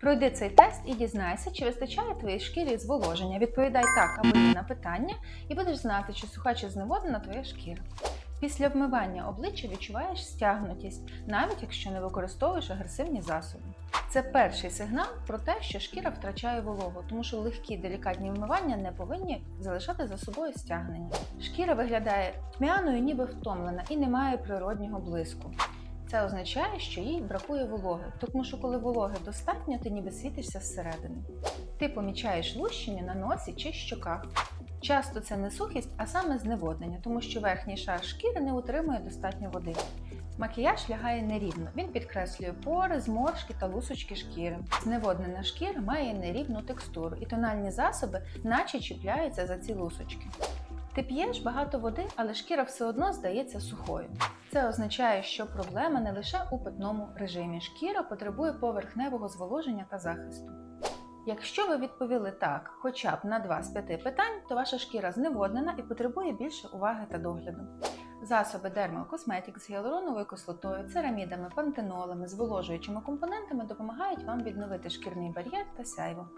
Пройди цей тест і дізнайся, чи вистачає твоїй шкірі зволоження. Відповідай так або ні на питання, і будеш знати, чи суха чи зневоднена твоя шкіра. Після вмивання обличчя відчуваєш стягнутість, навіть якщо не використовуєш агресивні засоби. Це перший сигнал про те, що шкіра втрачає вологу, тому що легкі делікатні вмивання не повинні залишати за собою стягнення. Шкіра виглядає тьмяною, ніби втомлена, і не має природнього блиску. Це означає, що їй бракує вологи, тому що коли вологи достатньо, ти ніби світишся зсередини. Ти помічаєш лущення на носі чи щоках. Часто це не сухість, а саме зневоднення, тому що верхній шар шкіри не утримує достатньо води. Макіяж лягає нерівно. Він підкреслює пори, зморшки та лусочки шкіри. Зневоднена шкіра має нерівну текстуру, і тональні засоби наче чіпляються за ці лусочки. Ти п'єш багато води, але шкіра все одно здається сухою. Це означає, що проблема не лише у питному режимі. Шкіра потребує поверхневого зволоження та захисту. Якщо ви відповіли так, хоча б на 2 з 5 питань, то ваша шкіра зневоднена і потребує більше уваги та догляду. Засоби Dermal з гіалуроновою кислотою, церамідами, пантенолами, зволожуючими компонентами допомагають вам відновити шкірний бар'єр та сяйво.